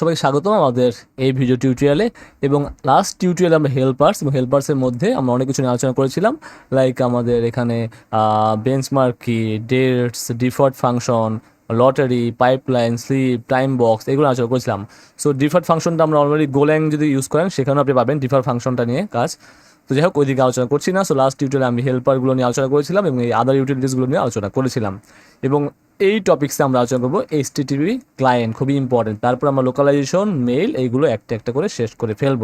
সবাইকে স্বাগতম আমাদের এই ভিডিও টিউটোরিয়ালে এবং লাস্ট টিউটোরিয়ালে আমরা হেল্পার্স এবং হেল্পার্সের মধ্যে আমরা অনেক কিছু নিয়ে আলোচনা করেছিলাম। লাইক আমাদের এখানে বেঞ্চমার্ক কি dates default function lottery pipeline sleep time box এগুলো আলোচনা করেছিলাম। সো ডিফল্ট ফাংশনটা আমরা অলরেডি গোল্যাং যদি ইউজ করেন, সেখানেও আপনি পাবেন ডিফল্ট ফাংশনটা নিয়ে কাজ। তো যাই হোক, ওইদিকে আলোচনা করছি না। সো লাস্ট টিউটোরিয়ালে আমি হেল্পারগুলো নিয়ে আলোচনা করেছিলাম এবং এই আদার ইউটিলিটিসগুলো নিয়ে আলোচনা করেছিলাম। এবং এই টপিক্সে আমরা আলোচনা করব এইচ টিভি ক্লায়েন্ট খুবই ইম্পর্টেন্ট তারপর আমরা লোকালাইজেশন মেইল এইগুলো একটা একটা করে শেষ করে ফেলব।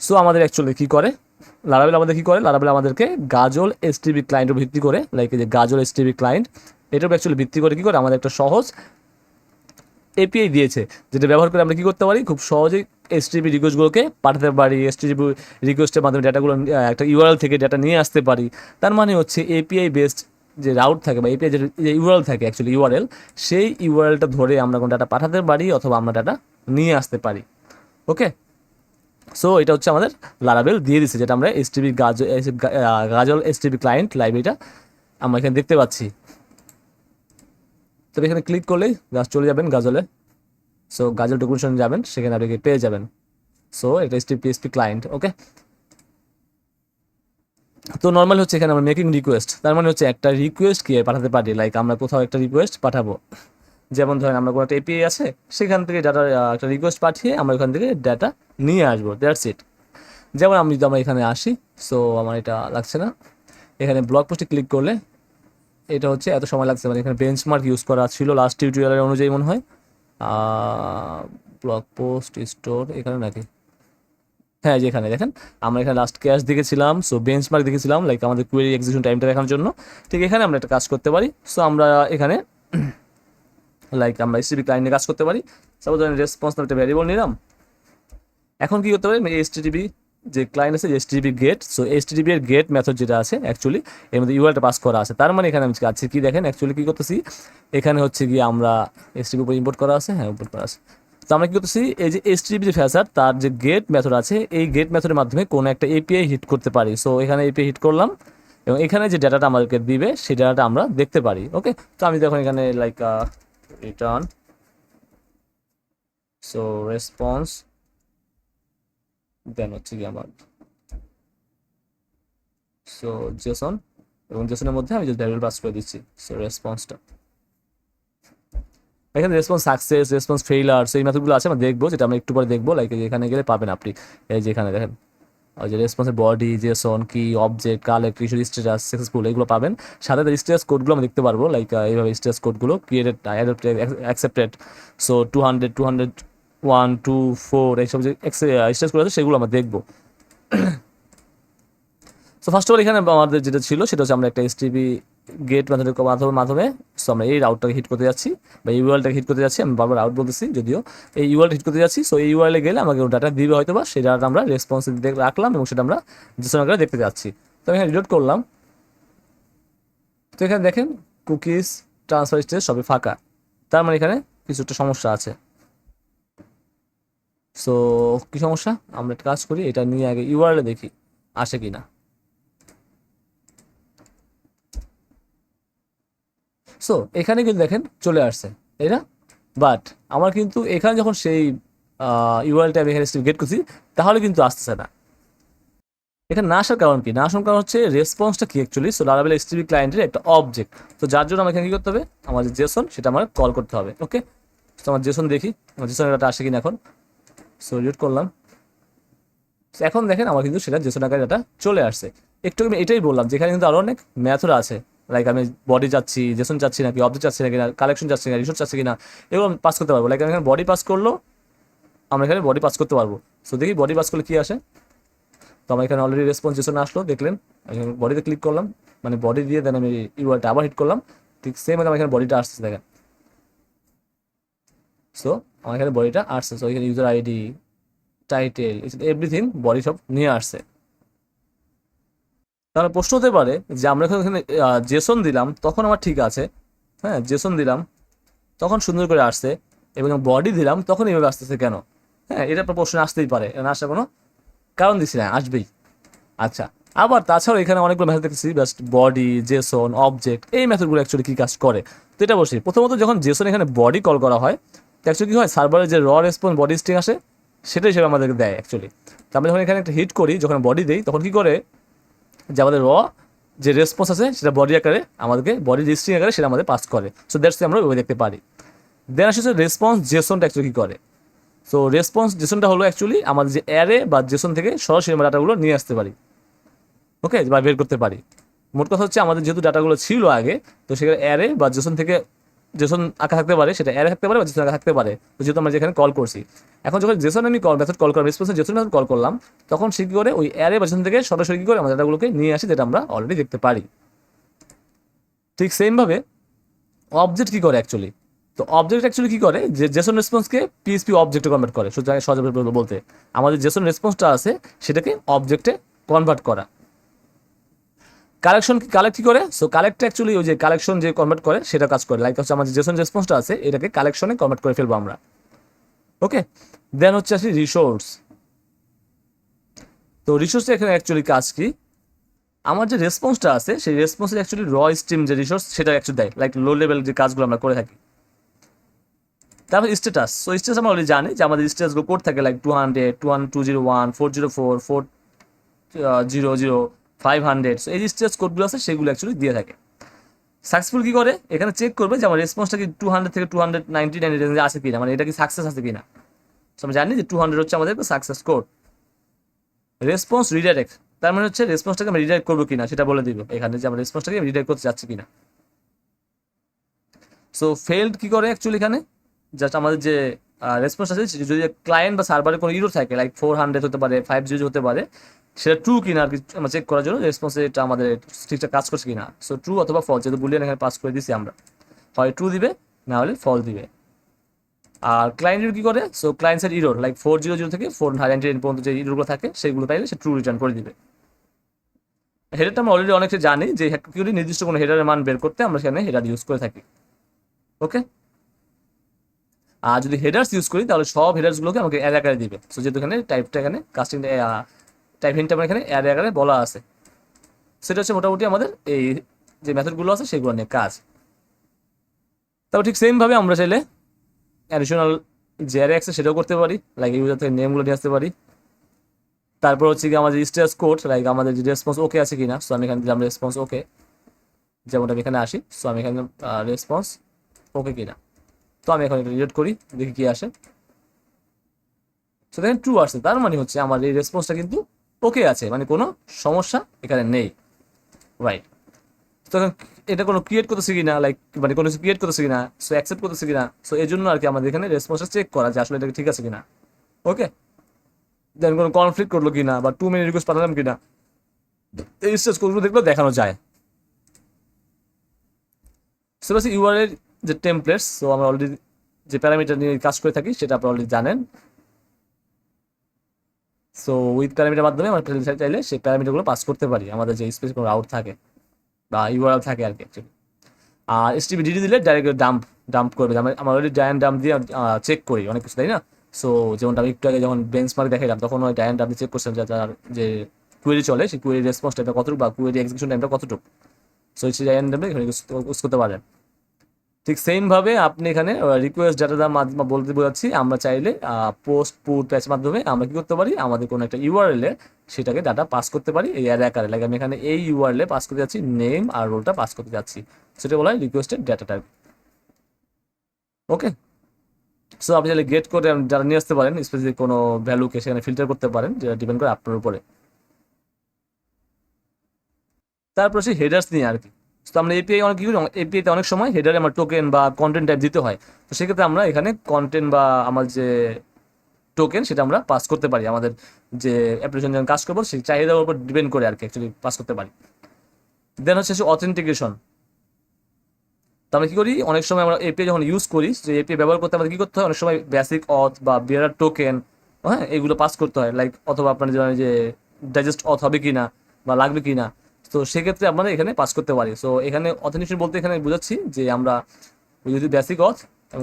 সো আমাদের অ্যাকচুয়ালি কী করে? লারাবেল আমাদের কী করে? লারাবেল আমাদেরকে গাজল এস টিভি ক্লায়েন্টের ভিত্তি করে লাইক যে গাজল এস টিভি ক্লায়েন্ট এটার উপর অ্যাকচুয়ালি ভিত্তি করে কী করে? আমাদের একটা সহজ এপিআই দিয়েছে, যেটা ব্যবহার করে আমরা কী করতে পারি? খুব সহজেই এস টিভি রিকোয়েস্টগুলোকে পাঠাতে পারি এস টিভি রিকোয়েস্টের মাধ্যমে ডেটাগুলো একটা ইউআরএল থেকে ডেটা নিয়ে আসতে পারি। তার মানে হচ্ছে এপিআই বেসড যে রাউট থাকে বা এপিআই যে ইউআরএল থাকে অ্যাকচুয়ালি ইউআরএল সেই ইউআরএলটা ধরে আমরা কোনো ডাটা পাঠাতে পারি অথবা আমরা ডাটা নিয়ে আসতে পারি। ওকে সো এটা হচ্ছে আমাদের লারাবেল দিয়ে দিচ্ছে যেটা আমরা এস টিভি গাজ গাজল এস টিভি ক্লায়েন্ট লাইব্রেরিটা আমরা এখানে দেখতে পাচ্ছি। তবে এখানে ক্লিক করলেই গাছ চলে যাবেন গাজলে। সো গাজল ডকুমেন্টেশন যাবেন, সেখানে আপনি পেয়ে যাবেন। সো এটা HTTP PSP client okay তো নর্মাল হচ্ছে এখানে আমরা মেকিং রিকোয়েস্ট তার মানে হচ্ছে একটা রিকোয়েস্ট কি পাঠাতে পারি লাইক আমরা কোথাও একটা রিকোয়েস্ট পাঠাবো। যেমন ধরেন আমরা কোনো একটা এপিআই আছে, সেখান থেকে ডাটা একটা রিকোয়েস্ট পাঠিয়ে আমরা ওখান থেকে ডাটা নিয়ে আসব দ্যাটস ইট যেমন আমি যদি আমরা এখানে আসি সো আমার এটা লাগছে না। এখানে ব্লগ পোস্টে ক্লিক করলে এটা হচ্ছে এত সময় লাগছে মানে এখানে বেঞ্চমার্ক ইউজ করা ছিল লাস্ট টিউটোরিয়ালের অনুযায়ী মনে হয়। ব্লগ পোস্ট স্টোর এখানে নাকি? হ্যাঁ যেখানে দেখেন। আমরা এখানে লাস্ট ক্যাশ দেখেছিলাম সো বেঞ্চমার্ক দেখেছিলাম লাইক আমাদের কুয়েরি এক্সিকিউশন টাইমটা দেখানোর জন্য। ঠিক এখানে আমরা একটা কাজ করতে পারি। সো আমরা এখানে লাইক আমরা এসটিপি ক্লায়েন্টে কাজ করতে পারি। সাপোজ আমি রেসপন্স নামে একটা ভ্যারিয়েবল নিলাম। এখন কি করতে পারি? এসটিডিবি যে ক্লায়েন্ট আছে এসটিডিবি গেট সো এসটিডিবি এর গেট মেথড যেটা আছে অ্যাকচুয়ালি এর মধ্যে ইউআরটা পাস করা আছে। তার মানে এখানে আমি কাছে কি দেখেন অ্যাকচুয়ালি কি করতেছি? এখানে হচ্ছে গিয়ে আমরা এসটিডি উপর ইম্পোর্ট করা আছে হ্যাঁ ইম্পোর্ট করা আছে। তো আমরা কি করতেছি? এই যে এসটিডি যে ফ্যাসার তার যে গেট মেথড আছে, এই গেট মেথডের মাধ্যমে কোনো একটা এপিআই হিট করতে পারি। সো এখানে এপিআই হিট করলাম এবং এখানে যে ডাটাটা আমাদেরকে দিবে, সেই ডাটাটা আমরা দেখতে পারি ওকে তো আমি দেখুন এখানে like return so response then হচ্ছে কি আমার সো জেসন এবং জেসনের মধ্যে আমি যে ভ্যারিয়েবল পাস করে দিচ্ছি সো রেসপন্সটা এখানে রেসপন্স সাকসেস রেসপন্স ফেইলার সেই মেথডগুলো আছে, আমরা দেখব, যেটা আমরা একটু পরে দেখব লাইক এখানে গেলে পাবেন আপনি। এই যে এখানে দেখেন, ওই যে রেসপন্সের বডি জেসন কি object collect issue status successful এগুলো পাবেন। সাথে তার স্ট্যাটাস কোডগুলো আমরা দেখতে পারব লাইক এইভাবে status কোডগুলো created accepted so two hundred two hundred one two four এইসব যে স্ট্যাটাস কোড আছে, সেগুলো আমরা দেখব। সো ফার্স্ট অফ অল এখানে আমাদের যেটা ছিল, সেটা হচ্ছে আমরা একটা এসটিপি গেট মাধ্যমে মাধ্যমে সো আমরা এই রাউটটাকে হিট করতে যাচ্ছি বা ইউআরটাকে হিট করতে যাচ্ছি, আমি বারবার রাউট বলতেছি যদিও। এই ইউআর হিট করতে যাচ্ছি সো এই ইউআরএলে গেলে আমাকে ডাটা দিবে হয়তো বা সেই ডাটা আমরা রেসপন্স রাখলাম এবং সেটা আমরা আকারে দেখতে যাচ্ছি। তো আমি এখানে রিলোড করলাম। তো এখানে দেখেন কুকিজ ট্রান্সফার স্টেজ সবই ফাঁকা। তার মানে এখানে কিছু একটা সমস্যা আছে। সো কী সমস্যা? আমরা কাজ করি, এটা নিয়ে আগে ইউআরএলে দেখি, আসে কি না সো এখানে কিন্তু দেখেন চলে আসছে, তাই না? বাট আমার কিন্তু এখানে যখন সেই ইউআরএলটা আমি এখানে গেট করছি, তাহলে কিন্তু আসতেছে না। এখানে না আসার কারণ কি? না আসার কারণ হচ্ছে রেসপন্সটা কি অ্যাকচুয়ালি সো লারাবেল এসটিভি ক্লায়েন্টের একটা অবজেক্ট তো যার জন্য আমাকে কি করতে হবে? আমার যে জেসন সেটা আমার কল করতে হবে ওকে তো আমার জেসন দেখি, আমার জেসনের ডাটা আসে কিনা এখন। সো রিড করলাম। এখন দেখেন আমার কিন্তু সেটা জেসন আকারে ডাটা চলে আসছে। একটু আমি এটাই বললাম যেখানে কিন্তু আরও অনেক ম্যাথড আছে। লাইক আমি বডি যাচ্ছি জেসন যাচ্ছি নাকি অবজেক্ট যাচ্ছি নাকি না কালেকশন যাচ্ছি না রিসোর্স যাচ্ছে কিনা, এগুলো আমি পাস করতে পারব। লাইক আমি এখানে বডি পাস করল, আমরা এখানে বডি পাস করতে পারব। সো দেখি বডি পাস করলে কি আসে? তো আমার এখানে অলরেডি রেসপন্স জেসন আসলো, দেখলেন বডিতে ক্লিক করলাম মানে বডি দিয়ে দেন আমি ইউআরটা আবার হিট করলাম, ঠিক সেম আমার এখানে বডিটা আসছে দেখেন। সো আমার এখানে বডিটা আসছে সো এখানে user ID title everything body সব নিয়ে আসছে। তাহলে প্রশ্ন হতে পারে যে আমরা যখন এখানে জেসন দিলাম, তখন আমার ঠিক আছে। হ্যাঁ জেসন দিলাম, তখন সুন্দর করে আসছে, এবং বডি দিলাম, তখন এইভাবে আসতেছে কেন? হ্যাঁ এটা আপনার প্রশ্ন আসতেই পারে না আসার কোনো কারণ দিচ্ছি না, আসবেই। আচ্ছা আবার তাছাড়াও এখানে অনেকগুলো মেথড দেখতেছি জাস্ট বডি জেসন অবজেক্ট এই মেথডগুলো অ্যাকচুয়ালি কী কাজ করে? তো এটা বসি প্রথমত যখন জেসন এখানে বডি কল করা হয় অ্যাকচুয়ালি কী হয় সার্ভারের যে র রেসপন্স বডি স্ট্রিং আসে, সেটা হিসেবে আমাদেরকে দেয় অ্যাকচুয়ালি তো আমরা যখন এখানে একটা হিট করি, যখন বডি দেই, তখন কী করে? যে আমাদের র যে রেসপন্স আছে, সেটা বডি আকারে, আমাদেরকে বডি রেজিস্ট্রিং আকারে সেটা আমাদের পাস করে। সো দ্যাটস আমরা ওই দেখতে পারি। দেন আসে রেসপন্স জেসনটা অ্যাকচুয়ালি কী করে? সো রেসপন্স জেসনটা হলো অ্যাকচুয়ালি আমাদের যে অ্যারে বা জেসন থেকে সরাসরি আমরা ডাটাগুলো নিয়ে আসতে পারি। ওকে বা বের করতে পারি। মোট কথা হচ্ছে আমাদের যেহেতু ডাটাগুলো ছিল আগে, তো সেখানে অ্যারে বা জেসন থেকে জেসন আঁকা থাকতে পারে, সেটা অ্যারে থাকতে পারে বা জেসন আঁকা থাকতে পারে। যেহেতু আমরা যেখানে কল করছি। এখন যখন জেসন আমি কল মেথড কল করলাম রেসপন্সে জেসন মেথড কল করলাম, তখন সে কী করে ওই অ্যারে বা জেসন থেকে সরাসরি কী করে আমাদের ডাটাগুলোকে নিয়ে আসি, যেটা আমরা অলরেডি দেখতে পারি। ঠিক সেমভাবে অবজেক্ট কী করে অ্যাকচুয়ালি তো অবজেক্ট অ্যাকচুয়ালি কী করে? যে জেসন রেসপন্সকে পিএসপি অবজেক্টে কনভার্ট করে, সুতরাং সহজভাবে বলতে। আমাদের জেসন রেসপন্সটা আছে, সেটাকে অবজেক্টে কনভার্ট করা। কালেকশন কালেক্ট কী করে? সো কালেক্ট অ্যাকচুয়ালি ওই যে কালেকশন যে কনভার্ট করে, সেটা কাজ করে। লাইক হচ্ছে আমাদের জেসন রেসপন্সটা আছে, এটাকে কালেকশনে কনভার্ট করে ফেলব আমরা। ওকে দেন হচ্ছে আসি রিসোর্স তো রিসোর্সটা এখানে অ্যাকচুয়ালি কাজ কি? আমার যে রেসপন্সটা আছে, সেই রেসপন্সের অ্যাকচুয়ালি র স্ট্রিম যে রিসোর্স সেটা অ্যাকচুয়ালি দেয়। লাইক লো লেভেল যে কাজগুলো আমরা করে থাকি। তারপর স্ট্যাটাস সো স্ট্যাটাস আমরা অলরেডি জানি যে আমাদের স্ট্যাটাসগুলো কোড থাকে like two hundred two one two zero one four zero four four zero zero five hundred এই যে কোডগুলো আছে, সেগুলো অ্যাকচুয়ালি দিয়ে থাকে। সাকসেসফুল কী করে? এখানে চেক করবে যে আমার রেসপন্সটা কি টু হান্ড্রেড থেকে টু হান্ড্রেড নাইনটি নাইন রেঞ্জে আছে কিনা। মানে এটা কি সাকসেস আছে কিনা। সো আমরা জানি যে টু হান্ড্রেড হচ্ছে আমাদের সাকসেস কোড রেসপন্স রিডাইরেক্ট তার মানে হচ্ছে রেসপন্সটাকে আমি রিডাইরেক্ট করব কিনা, সেটা বলে দিব। এখানে যে আমরা রেসপন্সটাকে রিডাইরেক্ট করতে চাচ্ছি কিনা। সো ফেল্ড কি করে অ্যাকচুয়ালি এখানে? জাস্ট আমাদের যে রেসপন্স আছে যদি ক্লায়েন্ট বা সার্ভারে কোনো ইউরো থাকে লাইক ফোর হান্ড্রেড হতে পারে ফাইভ জিরো হতে পারে, সেটা ট্রু কিনা আর কি চেক করার জন্য রেসপন্সে এটা আমাদের ঠিকঠাক কাজ করছে কিনা। সো ট্রু অথবা ফল যেহেতু বুলিয়ান এখানে পাস করে দিছি আমরা। হয় ট্রু দিবে, না হলে ফল দিবে। আর ক্লায়েন্টের কি করে? So ক্লায়েন্টসের error like four zero zero থেকে ফোর নাইনটি এইট পর্যন্ত যে ইরোগুলো থাকে, সেগুলো পাইলে সে ট্রু রিটার্ন করে দিবে। হেডারটা আমরা অলরেডি অনেকে জানি যে কিউরি নির্দিষ্ট কোনো হেডারের মান বের করতে আমরা সেখানে হেডার ইউজ করে থাকি। ওকে আর যদি হেডার্স ইউজ করি, তাহলে সব হেডার্সগুলোকে আমাকে অ্যাড আকারে দিবে। সো যেহেতু এখানে টাইপটা এখানে কাস্টিং টাইপ হিনটা আমার এখানে অ্যাড আকারে বলা আছে। সেটা হচ্ছে মোটামুটি আমাদের এই যে মেথডগুলো আছে, সেগুলো নিয়ে কাজ। তারপর ঠিক সেমভাবে আমরা চাইলে অ্যাডিশনাল যে অ্যারে আছে, সেটাও করতে পারি। লাইক ইউজার থেকে নেমগুলো নিয়ে আসতে পারি। তারপর হচ্ছে কি আমাদের স্টেটাস কোড লাইক আমাদের যে রেসপন্স ওকে আছে কিনা সো আমি এখানে দিলাম রেসপন্স ওকে যেমন আমি এখানে আসি সো আমি এখানে রেসপন্স ওকে কিনা। তো আমি এখন রিড করি, দেখি কি আসে। সো দেখেন ট্রু আসছে, তার মানে হচ্ছে আমার এই রেসপন্সটা কিন্তু ওকে আছে মানে কোনো সমস্যা এখানে নেই। রাইট তখন এটা কোনো ক্রিয়েট করতেছে কিনা লাইক মানে কোনো কিছু ক্রিয়েট করতেছে কিনা সো অ্যাকসেপ্ট করতেছে কিনা সো এই জন্য আর কি আমাদের এখানে রেসপন্সটা চেক করা যে আসলে এটা ঠিক আছে কিনা। ওকে দেন কোনো কনফ্লিক্ট করল কিনা, বা টু মিনিট রিকোয়েস্ট পাঠালাম কিনা, এই স্টেজ কোডগুলো দেখলেও দেখানো যায়। সো বাস ইউআরএর যে টেমপ্লেটস সো আমরা অলরেডি যে প্যারামিটার নিয়ে কাজ করে থাকি, সেটা আপনারা অলরেডি জানেন। সো উইথ প্যারামিটার মাধ্যমে আমরা চাইলে সেই প্যারামিটারগুলো পাস করতে পারি, আমাদের যে স্পেস কোনো রাউট থাকে বা ইউআরএল থাকে আর কি অ্যাকচুয়ালি আর এসটিপি ডিডি দিলে ডাইরেক্ট ডাম্প ডাম্প করবে। আমরা অলরেডি ডায়ান ডাম্প দিয়ে চেক করি, অনেক কিছু, তাই না? সো যেমনটা আমি একটু আগে যখন বেঞ্চমার্ক দেখাইলাম, তখন ওই ডায়ান ডাম্প চেক করছিলাম যে তার যে কুয়েরি চলে, সেই কুয়েরি রেসপন্স টাইমটা কতটুকু বা কুয়েরি এক্সিকিউশন টাইমটা কতটুকু। সো সেই ডায়ান ডাম্পে ইউজ করতে পারেন। ঠিক সেমভাবে আপনি এখানে রিকোয়েস্ট ডাটা মাধ্যমে বলতে বোঝাচ্ছি, আমরা চাইলে পোস্ট পুট প্যাচ মাধ্যমে আমরা কি করতে পারি? আমাদের কোনো একটা ইউআরএলে সেটাকে ডাটা পাস করতে পারি, এই অ্যারে আকারে। লাগে আমি এখানে এই ইউআরএলে পাস করতে যাচ্ছি নেম আর রোলটা পাস করতে যাচ্ছি। সেটা বলা হয় রিকোয়েস্টেড ডাটাটা ওকে সো আপনি চাইলে গেট করে যারা নিয়ে আসতে পারেন স্পেসিফিক কোনো ভ্যালুকে সেখানে ফিল্টার করতে পারেন, যেটা ডিপেন্ড করে আপনার উপরে। তারপর সেই হেডার্স নিয়ে আর কি। তো আমরা এপিআই অনেক ইউজ এপিআইতে অনেক সময় হেডারে আমার টোকেন বা কন্টেন্ট টাইপ দিতে হয়। তো সেক্ষেত্রে আমরা এখানে কন্টেন্ট বা আমার যে টোকেন সেটা আমরা পাস করতে পারি। আমাদের যে অ্যাপ্লিকেশন যখন কাজ করব, সেই চাহিদার উপর ডিপেন্ড করে আর কি অ্যাকচুয়ালি পাস করতে পারি। দেন হচ্ছে অথেন্টিকেশন তো আমরা কী করি? অনেক সময় আমরা এপিআই যখন ইউজ করি, যে এপিআই ব্যবহার করতে আমাদের কী করতে হয়? অনেক সময় বেসিক অথ বা বিয়ারার টোকেন হ্যাঁ এগুলো পাস করতে হয়। লাইক অথবা আপনার যে ডাইজেস্ট অথ হবে কি না বা লাগবে কি না তো সেক্ষেত্রে আমরা এখানে পাস করতে পারি। সো এখানে অথেন্টিকেশন বলতে এখানে বোঝাচ্ছি যে আমরা যদি বেসিক অথ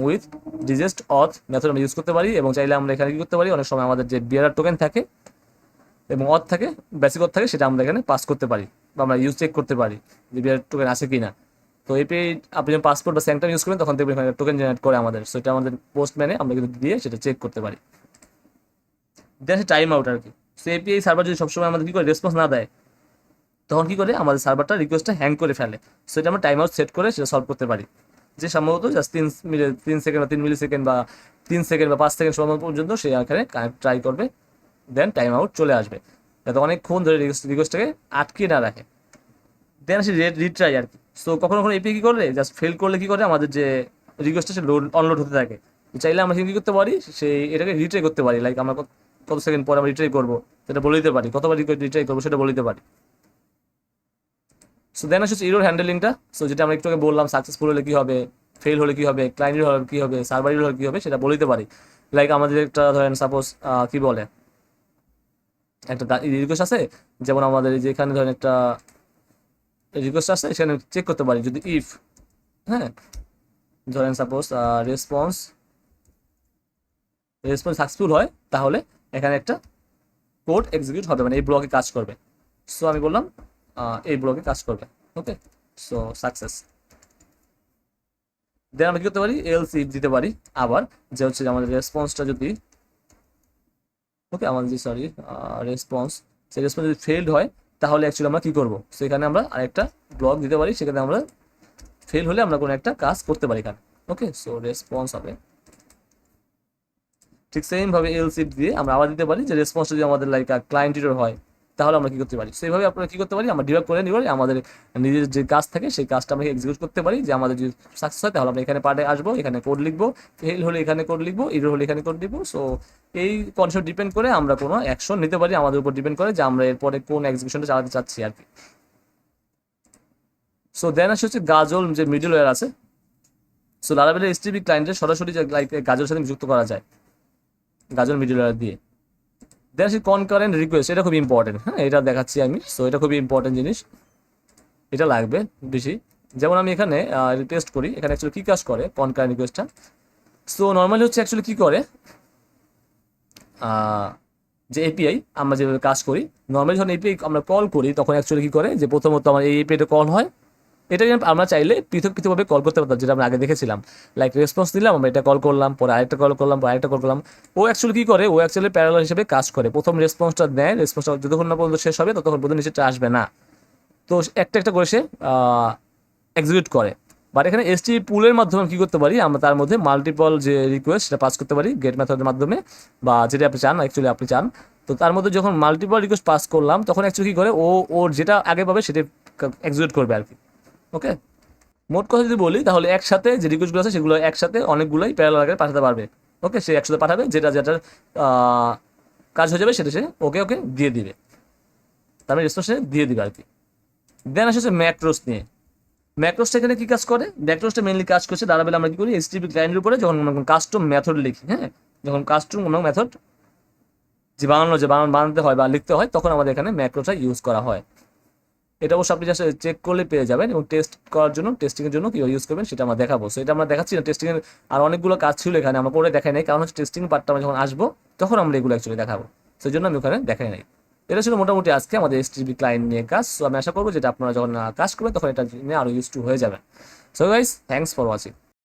উইথ ডিজেস্ট অথ মেথড আমরা ইউজ করতে পারি এবং চাইলে আমরা এখানে কি করতে পারি? অনেক সময় আমাদের যে বিয়ারার টোকেন থাকে এবং অথ থাকে বেসিক অথ থাকে, সেটা আমরা এখানে পাস করতে পারি বা আমরা ইউজ চেক করতে পারি যে বিয়ার টোকেন আছে কি না তো এপিআই আপনি যখন পাসপোর্ট বা স্যাংটাম ইউজ করবেন তখন দেখবেন টোকেন জেনারেট করে আমাদের। সো এটা আমাদের পোস্টম্যানে আমরা কিন্তু দিয়ে সেটা চেক করতে পারি। দেন টাইম আউট আর কি। সো এপিআই সার্ভার যদি সবসময় আমাদের কি করে রেসপন্স না দেয় তখন কি করে? আমাদের সার্ভারটা রিকোয়েস্টটা হ্যাং করে ফেলে। সো এটা আমরা টাইম আউট সেট করে সেটা সলভ করতে পারি। যে সম্ভবত জাস্ট তিন মিলে, তিন সেকেন্ড বা তিন মিলি সেকেন্ড বা তিন সেকেন্ড বা পাঁচ সেকেন্ড সময় পর্যন্ত সে এখানে ট্রাই করবে। দেন টাইম আউট চলে আসবে। যাতে অনেকক্ষণ ধরে রিকোয়েস্টটাকে আটকে না রাখে। দেন সে রিট্রাই আর কি। সো কখনো কখনো এপিআই কি করে? জাস্ট ফেল করলে কী করে? আমাদের যে রিকোয়েস্টটা সে লোড অনলোড হতে থাকে। চাইলে আমরা কি করতে পারি? সেই এটাকে রিট্রাই করতে পারি। লাইক আমরা কত সেকেন্ড পর আমরা রিট্রাই করব? সেটা বলে দিতে পারি। কতবার রিট্রাই করব? সেটা বলে দিতে পারি। সো দেন আসছে ইরোর হ্যান্ডেলিংটা সো যেটা আমরা একটু আগে বললাম সাকসেসফুল হলে কি হবে ফেল হলে কি হবে ক্লায়েন্ট হলে কি হবে সার্ভার হলে কি হবে, সেটা বলে দিতে পারি। লাইক আমাদের একটা ধরেন সাপোজ কি বলে? একটা রিকোয়েস্ট আছে, যেমন আমাদের এই যে এখানে ধরেন একটা রিকোয়েস্ট আছে, সেখানে চেক করতে পারি। যদি ইফ হ্যাঁ? ধরেন সাপোজ রেসপন্স রেসপন্স সাকসেসফুল হয়, তাহলে এখানে একটা কোড এক্সিকিউট হবে মানে এই ব্লকে কাজ করবে। সো আমি বললাম এই ব্লগে কাজ করবে ওকে সো সাকসেস দেন আমরা কি করতে পারি? এলস দিতে পারি আবার, যে হচ্ছে আমাদের রেসপন্সটা যদি ওকে আমাদের যে সরি রেসপন্স সেই রেসপন্স যদি ফেলড হয়, তাহলে অ্যাকচুয়ালি আমরা কি করব? সেখানে আমরা আরেকটা ব্লগ দিতে পারি, সেখানে আমরা ফেল হলে আমরা কোনো একটা কাজ করতে পারি এখানে ওকে সো রেসপন্স হবে। ঠিক সেম ভাবে এলস দিয়ে আমরা আবার দিতে পারি, যে রেসপন্স যদি আমাদের লাইক ক্লায়েন্টের হয় তাহলে আমরা কি করতে পারি? সেইভাবে আপনারা কি করতে পারি? আমরা ডিভাইড করে নিব আমাদের নিজের যে কাজ থাকে, সেই কাজটা আমরা এক্সিকিউট করতে পারি। যে আমাদের যদি সাকসেস হয়, তাহলে আমরা এখানে পার্টে আসব, এখানে কোড লিখব। ফেল হলে এখানে কোড লিখব ইরোর হলে এখানে কোড লিখব। সো এই কনসেপ্ট ডিপেন্ড করে আমরা কোনো অ্যাকশন নিতে পারি, আমাদের উপর ডিপেন্ড করে যে আমরা এরপরে কোন এক্সিকিউশনটা চালাতে চাচ্ছি আর কি। সো দেন আসে হচ্ছে গাজল যে মিডল ওয়ার আছে সো লারাবেলের এসটিপি ক্লায়েন্টের সরাসরি গাজলের সাথে যুক্ত করা যায়। গাজল মিডল ওয়ার দিয়ে। দেন আসে কনকারেন্ট রিকোয়েস্ট এটা খুব ইম্পর্টেন্ট হ্যাঁ এটা দেখাচ্ছি আমি সো এটা খুবই ইম্পর্টেন্ট জিনিস, এটা লাগবে বেশি। যেমন আমি এখানে টেস্ট করি, এখানে অ্যাকচুয়ালি কী কাজ করে কনকারেন্ট রিকোয়েস্টটা সো নর্মালি হচ্ছে অ্যাকচুয়ালি কী করে? যে এপিআই আমরা যেভাবে কাজ করি নর্মালি যখন এপিআই আমরা কল করি, তখন অ্যাকচুয়ালি কী করে? যে প্রথমত আমার এই এপিআইটা কল হয় এটা আমরা চাইলে পৃথক পৃথকভাবে কল করতে পারতাম, যেটা আমরা আগে দেখেছিলাম। লাইক রেসপন্স দিলাম আমরা এটা কল করলাম, পরে আরেকটা কল করলাম, পরে আরেকটা কল করলাম। ও অ্যাকচুয়ালি কী করে? ও অ্যাকচুয়ালি প্যারালাল হিসেবে কাজ করে। প্রথম রেসপন্সটা দেয় রেসপন্সটা যতক্ষণ না পর্যন্ত শেষ হবে, ততক্ষণ পর্যন্ত নিচেটা আসবে না। তো একটা একটা করে সে এক্সিকিউট করে। বাট এখানে এসটি পুলের মাধ্যমে কি করতে পারি? আমরা তার মধ্যে মাল্টিপল যে রিকোয়েস্ট সেটা পাস করতে পারি গেট মেথডের মাধ্যমে, বা যেটা আপনি চান অ্যাকচুয়ালি আপনি চান। তো তার মধ্যে যখন মাল্টিপল রিকোয়েস্ট পাস করলাম, তখন অ্যাকচুয়ালি কী করে? ও, ওর যেটা আগে পাবে সেটা এক্সিকিউট করবে আর কি। ওকে? মোট কথা যদি বলি, তাহলে একসাথে যে রিকোয়েস্টগুলো আছে, সেগুলো একসাথে অনেকগুলোই প্যারালাল আকারে পাঠাতে পারবে। ওকে? সে একসাথে পাঠাবে, যেটা যেটার কাজ হয়ে যাবে, সেটা সে ওকে ওকে দিয়ে দিবে। তার মানে রেসপন্স দিয়ে দিবে আর কি দেন আসছে ম্যাক্রোস নিয়ে। ম্যাক্রোসটা এখানে কী কাজ করে? ম্যাক্রোসটা মেনলি কাজ করছে দাঁড়াবেলে আমরা কি করি? এইচটিপি ক্লায়েন্টের উপরে যখন আমরা কাস্টম মেথড লিখি হ্যাঁ? যখন কাস্টম কোনো মেথড যে বানানো যে বানানো, বানাতে হয় বা লিখতে হয়, তখন আমাদের এখানে ম্যাক্রোসটা ইউজ করা হয়। এটা অবশ্য আপনি জাস্ট চেক করলে পেয়ে যাবেন এবং টেস্ট করার জন্য টেস্টিংয়ের জন্য কীভাবে ইউজ করবেন সেটা আমরা দেখাবো। সো এটা আমরা দেখাচ্ছি না টেস্টিংয়ের আর অনেকগুলো কাজ ছিল এখানে, আমরা করে দেখাই নাই। কারণ হচ্ছে টেস্টিং পার্টটা আমরা যখন আসব, তখন আমরা এগুলো অ্যাকচুয়ালি দেখাবো। সেই জন্য আমি ওখানে দেখাই নাই। এটা ছিল মোটামুটি আজকে আমাদের এসটিভি ক্লায়েন্ট নিয়ে কাজ। সো আমি আশা করব যেটা আপনারা যখন কাজ করবেন, তখন এটা নিয়ে আরও ইউজ টু হয়ে যাবে। So guys thanks for watching